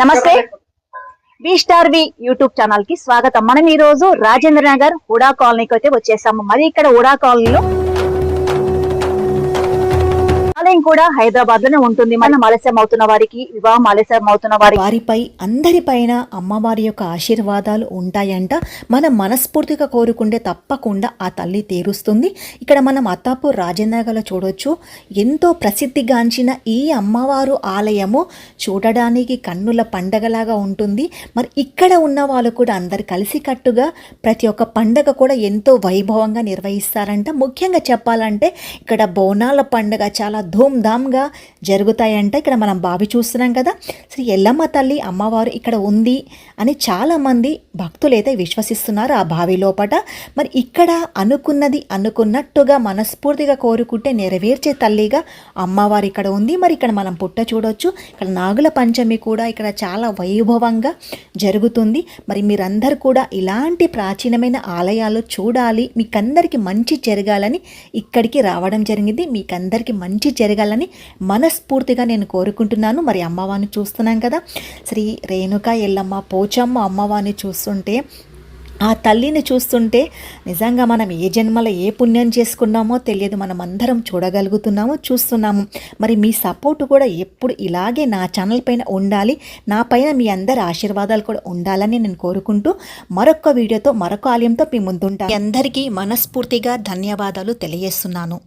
నమస్తే. V star V YouTube ఛానల్కి స్వాగతం. మనం ఈ రోజు రాజేంద్ర నగర్ హుడా కాలనీకి అయితే వచ్చేసాము. మరి ఇక్కడ హుడా కాలనీలో కూడా హైదరాబాద్లోనే ఉంటుంది. మనం ఆలస్యం అవుతున్న వారికి వివాహం ఆలస్యం అవుతున్న వారి వారిపై అందరిపైన అమ్మవారి యొక్క ఆశీర్వాదాలు ఉంటాయంట. మనం మనస్ఫూర్తిగా కోరుకుంటే తప్పకుండా ఆ తల్లి తీరుస్తుంది. ఇక్కడ మనం అత్తాపూర్ రాజనగర్లో చూడొచ్చు. ఎంతో ప్రసిద్ధిగాంచిన ఈ అమ్మవారు ఆలయము చూడడానికి కన్నుల పండగలాగా ఉంటుంది. మరి ఇక్కడ ఉన్న వాళ్ళు కూడా అందరు కలిసికట్టుగా ప్రతి ఒక్క పండగ కూడా ఎంతో వైభవంగా నిర్వహిస్తారంట. ముఖ్యంగా చెప్పాలంటే ఇక్కడ బోనాల పండగ చాలా ధూమ్ధామ్గా జరుగుతాయంట ఇక్కడ మనం బావి చూస్తున్నాం కదా. శ్రీ ఎల్లమ్మ తల్లి అమ్మవారు ఇక్కడ ఉంది అని చాలామంది భక్తులు అయితే విశ్వసిస్తున్నారు ఆ బావి లోపట. మరి ఇక్కడ అనుకున్నది అనుకున్నట్టుగా మనస్ఫూర్తిగా కోరుకుంటే నెరవేర్చే తల్లిగా అమ్మవారు ఇక్కడ ఉంది. మరి ఇక్కడ మనం పుట్ట చూడొచ్చు. ఇక్కడ నాగుల పంచమి కూడా ఇక్కడ చాలా వైభవంగా జరుగుతుంది. మరి మీరందరూ కూడా ఇలాంటి ప్రాచీనమైన ఆలయాలు చూడాలి. మీకందరికీ మంచి జరగాలని ఇక్కడికి రావడం జరిగింది. మీకందరికీ మంచి జరగాలని మనస్ఫూర్తిగా నేను కోరుకుంటున్నాను. మరి అమ్మవారిని చూస్తున్నాం కదా. శ్రీ రేణుక ఎల్లమ్మ పోచమ్మ అమ్మవారిని చూస్తుంటే ఆ తల్లిని చూస్తుంటే నిజంగా మనం ఏ జన్మలో ఏ పుణ్యం చేసుకున్నామో తెలియదు. మనం అందరం చూడగలుగుతున్నాము చూస్తున్నాము. మరి మీ సపోర్ట్ కూడా ఎప్పుడు ఇలాగే నా ఛానల్ పైన ఉండాలి. నా పైన మీ అందరి ఆశీర్వాదాలు కూడా ఉండాలని నేను కోరుకుంటూ మరొక వీడియోతో మరొక ఆలయంతో మీ ముందుంటా అందరికీ మనస్ఫూర్తిగా ధన్యవాదాలు తెలియజేస్తున్నాను.